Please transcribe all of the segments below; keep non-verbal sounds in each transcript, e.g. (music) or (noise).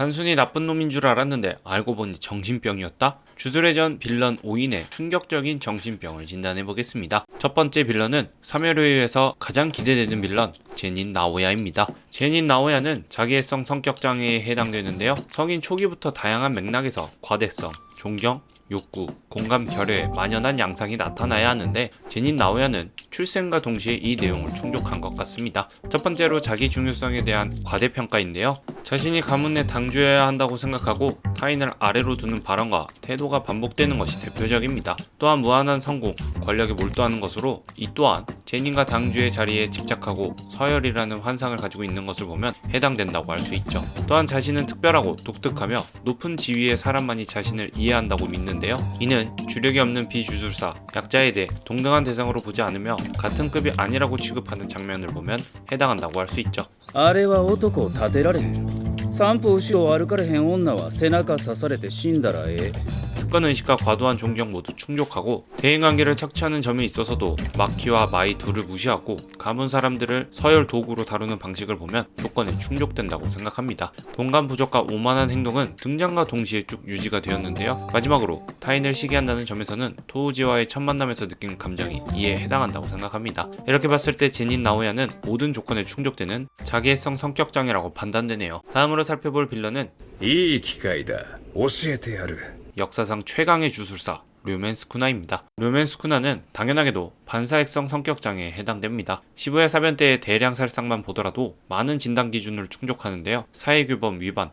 단순히 나쁜 놈인 줄 알았는데 알고 보니 정신병이었다? 주술회전 빌런 5인의 충격적인 정신병을 진단해 보겠습니다. 첫 번째 빌런은 사멸의에서 가장 기대되는 빌런 제닌 나오야입니다. 제닌 나오야는 자기애성 성격 장애에 해당되는데요. 성인 초기부터 다양한 맥락에서 과대성, 존경, 욕구, 공감, 결여에 만연한 양상이 나타나야 하는데 제닌 나오야는 출생과 동시에 이 내용을 충족한 것 같습니다. 첫 번째로 자기 중요성에 대한 과대평가인데요. 자신이 가문에 당주해야 한다고 생각하고 타인을 아래로 두는 발언과 태도가 반복되는 것이 대표적입니다. 또한 무한한 성공, 권력에 몰두하는 것으로 이 또한 제닌과 당주의 자리에 집착하고 서열이라는 환상을 가지고 있는 것을 보면 해당된다고 할 수 있죠. 또한 자신은 특별하고 독특하며 높은 지위의 사람만이 자신을 이해한다고 믿는데요. 이는 주력이 없는 비주술사, 약자에 대해 동등한 대상으로 보지 않으며 같은 급이 아니라고 취급하는 장면을 보면 해당한다고 할 수 있죠. あれは男を立てられへん三歩後ろを歩かれへん女は背中刺されて死んだらええ 특권 의식과 과도한 존경 모두 충족하고 대인관계를 착취하는 점에 있어서도 마키와 마이 둘을 무시하고 가문 사람들을 서열 도구로 다루는 방식을 보면 조건에 충족된다고 생각합니다. 공간 부족과 오만한 행동은 등장과 동시에 쭉 유지가 되었는데요. 마지막으로 타인을 시기한다는 점에서는 토우지와의 첫 만남에서 느낀 감정이 이에 해당한다고 생각합니다. 이렇게 봤을 때 제닌 나오야는 모든 조건에 충족되는 자기애성 성격 장애라고 판단되네요. 다음으로 살펴볼 빌런은 いい機会だ教えてやる 역사상 최강의 주술사 류멘스쿠나입니다. 류멘스쿠나는 당연하게도 반사액성 성격 장애에 해당됩니다. 시부야 사변 때의 대량 살상만 보더라도 많은 진단 기준을 충족하는데요. 사회규범 위반,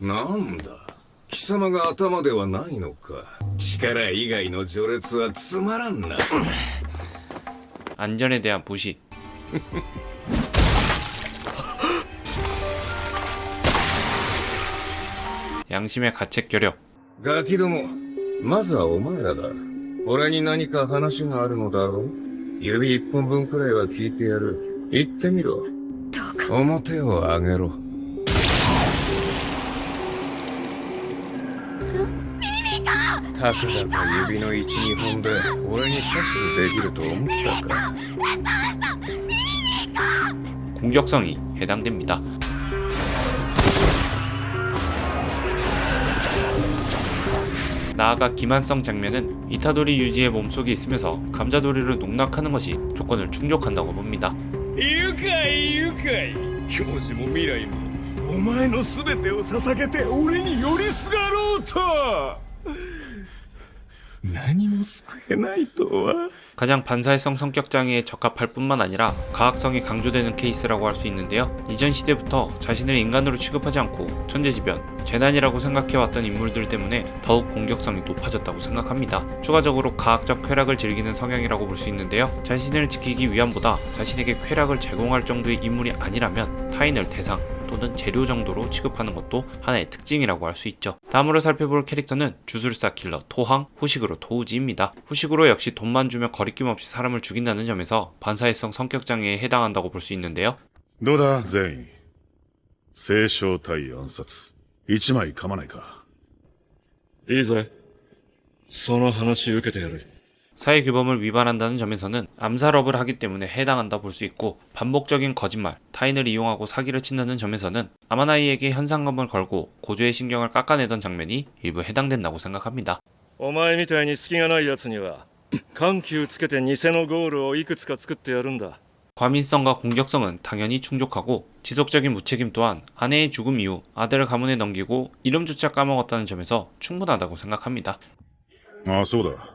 なんだ貴様が頭ではないのか力以外の序列はつまらんな 안전에 대한 부시, (laughs) 양심의 가책 결여, ガキどもまずはお前らだ俺に何か話があるのだろう指一本分くらいは聞いてやる言ってみろ表を上げろたかだか指の一二本で俺に指図できると思ったか 공격성이 해당됩니다. 나아가 기만성 장면은 이타도리 유지의 몸속에 있으면서 감자도리를 농락하는 것이 조건을 충족한다고 봅니다. 愉快愉快教師も未来もお前の全てを捧げて俺に寄りすがろうと何も救えないとは 가장 반사회성 성격 장애에 적합할 뿐만 아니라 과학성이 강조되는 케이스라고 할 수 있는데요. 이전 시대부터 자신을 인간으로 취급하지 않고 천재지변, 재난이라고 생각해왔던 인물들 때문에 더욱 공격성이 높아졌다고 생각합니다. 추가적으로 과학적 쾌락을 즐기는 성향이라고 볼 수 있는데요. 자신을 지키기 위함보다 자신에게 쾌락을 제공할 정도의 인물이 아니라면 타인을 대상, 또는 재료 정도로 취급하는 것도 하나의 특징이라고 할 수 있죠. 다음으로 살펴볼 캐릭터는 주술사 킬러 토항, 후식으로 토우지입니다. 후식으로 역시 돈만 주면 거리낌 없이 사람을 죽인다는 점에서 반사회성 성격 장애에 해당한다고 볼 수 있는데요. どうだ全員清少対暗殺一枚噛まないかいいぜ。その話受けてやる。 사회 규범을 위반한다는 점에서는 암살업을 하기 때문에 해당한다 볼 수 있고 반복적인 거짓말, 타인을 이용하고 사기를 친다는 점에서는 아마나이에게 현상금을 걸고 고조의 신경을 깎아내던 장면이 일부 해당된다고 생각합니다. お前みたいに隙がない奴には、緩急つけて偽のゴールをいくつか作ってやるんだ。 과민성과 공격성은 당연히 충족하고 지속적인 무책임 또한 아내의 죽음 이후 아들을 가문에 넘기고 이름조차 까먹었다는 점에서 충분하다고 생각합니다. ああそうだ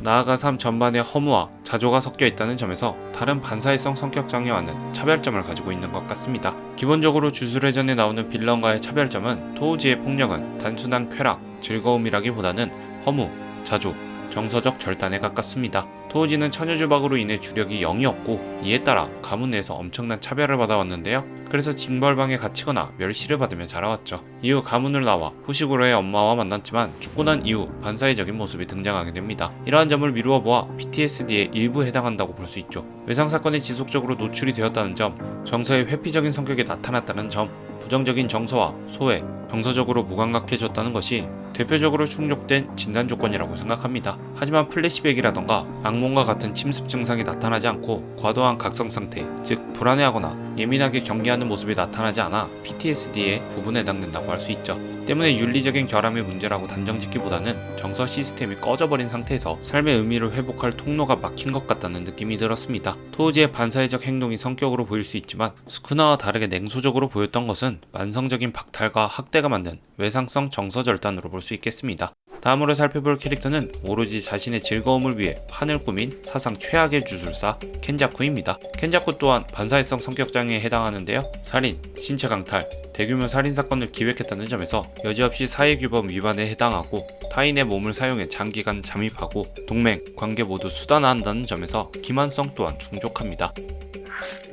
나아가 삶 전반에 허무와 자조가 섞여 있다는 점에서 다른 반사회성 성격 장애와는 차별점을 가지고 있는 것 같습니다. 기본적으로 주술회전에 나오는 빌런과의 차별점은 토우지의 폭력은 단순한 쾌락, 즐거움이라기보다는 허무, 자조, 정서적 절단에 가깝습니다. 토우지는 처녀주박으로 인해 주력이 0이었고 이에 따라 가문 내에서 엄청난 차별을 받아왔는데요. 그래서 징벌방에 갇히거나 멸시를 받으며 자라왔죠. 이후 가문을 나와 후식으로의 엄마와 만났지만 죽고 난 이후 반사회적인 모습이 등장하게 됩니다. 이러한 점을 미루어 보아 PTSD의 일부에 해당한다고 볼 수 있죠. 외상 사건에 지속적으로 노출이 되었다는 점, 정서의 회피적인 성격이 나타났다는 점, 부정적인 정서와 소외, 정서적으로 무감각해졌다는 것이 대표적으로 충족된 진단 조건이라고 생각합니다. 하지만 플래시백이라던가 악몽과 같은 침습 증상이 나타나지 않고 과도한 각성 상태, 즉 불안해하거나 예민하게 경계하는 모습이 나타나지 않아 PTSD의 부분에 해당된다고 할 수 있죠. 때문에 윤리적인 결함의 문제라고 단정짓기보다는 정서 시스템이 꺼져버린 상태에서 삶의 의미를 회복할 통로가 막힌 것 같다는 느낌이 들었습니다. 토우지의 반사회적 행동이 성격으로 보일 수 있지만 스쿠나와 다르게 냉소적으로 보였던 것은 만성적인 박탈과 학대가 만든 외상성 정서 절단으로 볼 수 있겠습니다. 다음으로 살펴볼 캐릭터는 오로지 자신의 즐거움을 위해 판을 꾸민 사상 최악의 주술사 켄자쿠입니다. 켄자쿠 또한 반사회성 성격장애에 해당하는데요. 살인, 신체 강탈, 대규모 살인 사건을 기획했다는 점에서 여지없이 사회규범 위반에 해당하고 타인의 몸을 사용해 장기간 잠입하고 동맹, 관계 모두 수단화한다는 점에서 기만성 또한 충족합니다.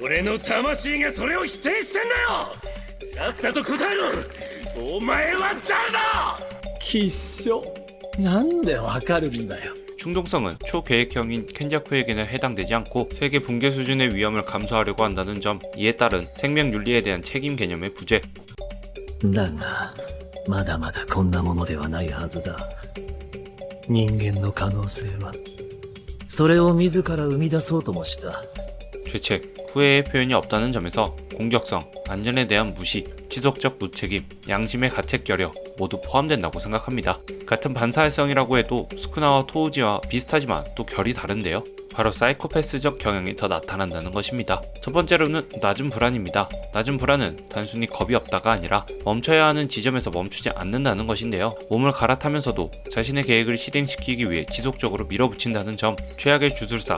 俺の魂がそれを否定してんだよさっさと答えろお前は誰だ きっしょなんでわかるんだよ 충동성은 초계획형인 켄자쿠에게는 해당되지 않고 세계 붕괴 수준의 위험을 감수하려고 한다는 점, 이에 따른 생명 윤리에 대한 책임 개념의 부재, だがまだまだこんなものではないはずだ人間の可能性はそれを自ら生み出そうともした 죄책, 후회의 표현이 없다는 점에서 공격성, 안전에 대한 무시, 지속적 무책임, 양심의 가책 결여 모두 포함된다고 생각합니다. 같은 반사회성이라고 해도 스쿠나와 토우지와 비슷하지만 또 결이 다른데요. 바로 사이코패스적 경향이 더 나타난다는 것입니다. 첫 번째로는 낮은 불안입니다. 낮은 불안은 단순히 겁이 없다가 아니라 멈춰야 하는 지점에서 멈추지 않는다는 것인데요. 몸을 갈아타면서도 자신의 계획을 실행시키기 위해 지속적으로 밀어붙인다는 점, 최악의 주술사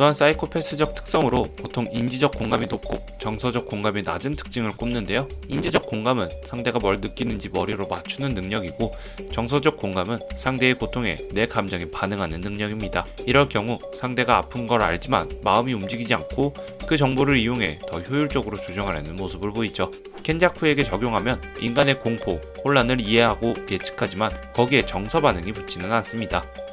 또한 사이코패스적 특성으로 보통 인지적 공감이 높고 정서적 공감이 낮은 특징을 꼽는데요. 인지적 공감은 상대가 뭘 느끼는지 머리로 맞추는 능력이고 정서적 공감은 상대의 고통에 내 감정에 반응하는 능력입니다. 이럴 경우 상대가 아픈 걸 알지만 마음이 움직이지 않고 그 정보를 이용해 더 효율적으로 조정하려는 모습을 보이죠. 켄자쿠에게 적용하면 인간의 공포, 혼란을 이해하고 예측하지만 거기에 정서 반응이 붙지는 않습니다.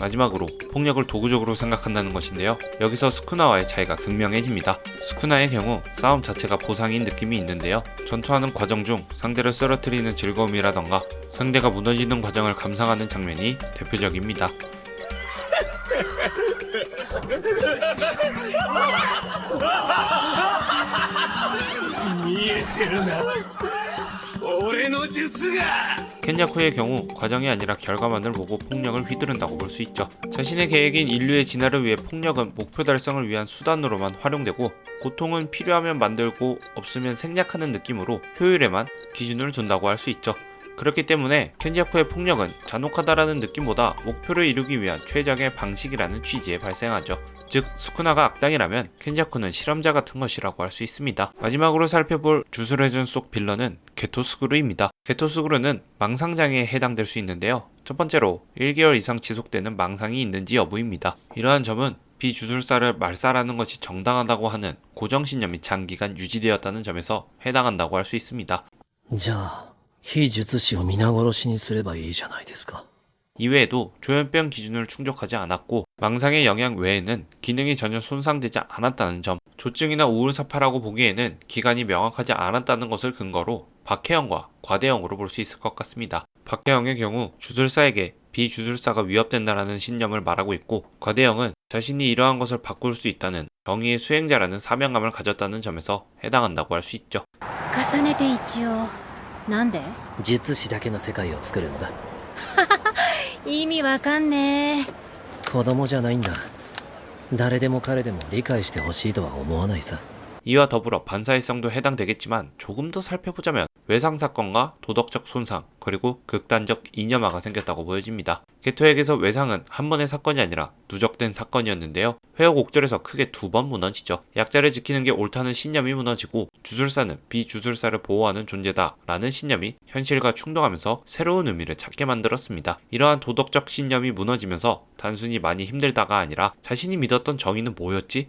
마지막으로 폭력을 도구적으로 생각한다는 것인데요. 여기서 스쿠나와의 차이가 극명해집니다. 스쿠나의 경우 싸움 자체가 보상인 느낌이 있는데요. 전투하는 과정 중 상대를 쓰러뜨리는 즐거움이라던가 상대가 무너지는 과정을 감상하는 장면이 대표적입니다. (laughs) 켄야쿠의 경우 과정이 아니라 결과만을 보고 폭력을 휘두른다고 볼 수 있죠. 자신의 계획인 인류의 진화를 위해 폭력은 목표 달성을 위한 수단으로만 활용되고 고통은 필요하면 만들고 없으면 생략하는 느낌으로 효율에만 기준을 둔다고 할 수 있죠. 그렇기 때문에 켄지야쿠의 폭력은 잔혹하다라는 느낌보다 목표를 이루기 위한 최적의 방식이라는 취지에 발생하죠. 즉 스쿠나가 악당이라면 켄자쿠는 실험자 같은 것이라고 할 수 있습니다. 마지막으로 살펴볼 주술회전 속 빌런은 게토스그루입니다. 게토스그루는 망상장애에 해당될 수 있는데요. 첫 번째로 1개월 이상 지속되는 망상이 있는지 여부입니다. 이러한 점은 비주술사를 말살하는 것이 정당하다고 하는 고정신념이 장기간 유지되었다는 점에서 해당한다고 할 수 있습니다. 자, 非術師を皆殺しにすればいいじゃないですか 이외에도 조현병 기준을 충족하지 않았고 망상의 영향 외에는 기능이 전혀 손상되지 않았다는 점, 조증이나 우울사파라고 보기에는 기간이 명확하지 않았다는 것을 근거로 박혜영과 과대영으로 볼 수 있을 것 같습니다. 박혜영의 경우 주술사에게 비주술사가 위협된다라는 신념을 말하고 있고 과대영은 자신이 이러한 것을 바꿀 수 있다는 정의의 수행자라는 사명감을 가졌다는 점에서 해당한다고 할 수 있죠. 重ねて一応 なんで？術師だけの世界を作るんだ。(laughs) 意味わかんねえ。子供じゃないんだ。誰でも彼でも理解してほしいとは思わないさ 이와 더불어 반사회성도 해당되겠지만 조금 더 살펴보자면 외상 사건과 도덕적 손상 그리고 극단적 이념화가 생겼다고 보여집니다. 개토에게서 외상은 한 번의 사건이 아니라 누적된 사건이었는데요. 회옥옥절에서 크게 두 번 무너지죠. 약자를 지키는 게 옳다는 신념이 무너지고 주술사는 비주술사를 보호하는 존재다라는 신념이 현실과 충돌하면서 새로운 의미를 찾게 만들었습니다. 이러한 도덕적 신념이 무너지면서 단순히 많이 힘들다가 아니라 자신이 믿었던 정의는 뭐였지?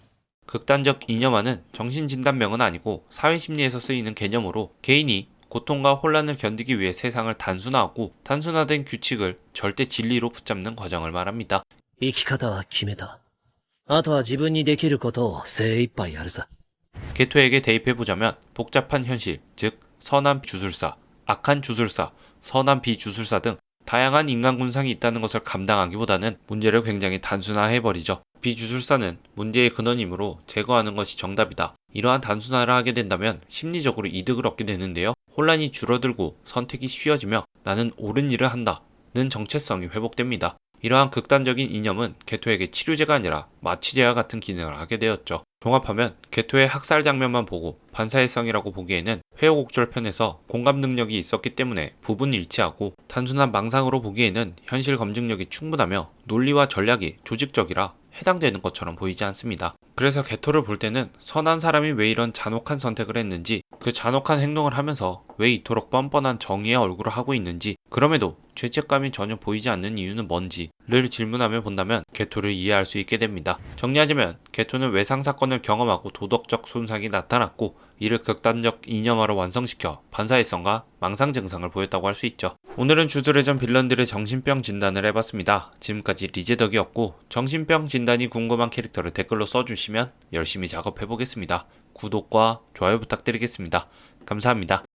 극단적 이념화는 정신진단명은 아니고 사회심리에서 쓰이는 개념으로 개인이 고통과 혼란을 견디기 위해 세상을 단순화하고 단순화된 규칙을 절대 진리로 붙잡는 과정을 말합니다. 生き方は決めたあとは自分にできることを精一杯やるさ 개토에게 대입해보자면 복잡한 현실, 즉 선한 주술사, 악한 주술사, 선한 비주술사 등 다양한 인간 군상이 있다는 것을 감당하기보다는 문제를 굉장히 단순화해버리죠. 비주술사는 문제의 근원이므로 제거하는 것이 정답이다. 이러한 단순화를 하게 된다면 심리적으로 이득을 얻게 되는데요. 혼란이 줄어들고 선택이 쉬워지며 나는 옳은 일을 한다 는 정체성이 회복됩니다. 이러한 극단적인 이념은 개토에게 치료제가 아니라 마취제와 같은 기능을 하게 되었죠. 종합하면 개토의 학살 장면만 보고 반사회성이라고 보기에는 회오곡절 편에서 공감 능력이 있었기 때문에 부분 일치하고 단순한 망상으로 보기에는 현실 검증력이 충분하며 논리와 전략이 조직적이라 해당되는 것처럼 보이지 않습니다. 그래서 개토를 볼 때는 선한 사람이 왜 이런 잔혹한 선택을 했는지 그 잔혹한 행동을 하면서 왜 이토록 뻔뻔한 정의의 얼굴을 하고 있는지 그럼에도 죄책감이 전혀 보이지 않는 이유는 뭔지 를 질문하며 본다면 개토를 이해할 수 있게 됩니다. 정리하자면 개토는 외상 사건을 경험하고 도덕적 손상이 나타났고 이를 극단적 이념화로 완성시켜 반사회성과 망상 증상을 보였다고 할 수 있죠. 오늘은 주술회전 빌런들의 정신병 진단을 해봤습니다. 지금까지 리제덕이었고 정신병 진단이 궁금한 캐릭터를 댓글로 써주시면 열심히 작업해보겠습니다. 구독과 좋아요 부탁드리겠습니다. 감사합니다.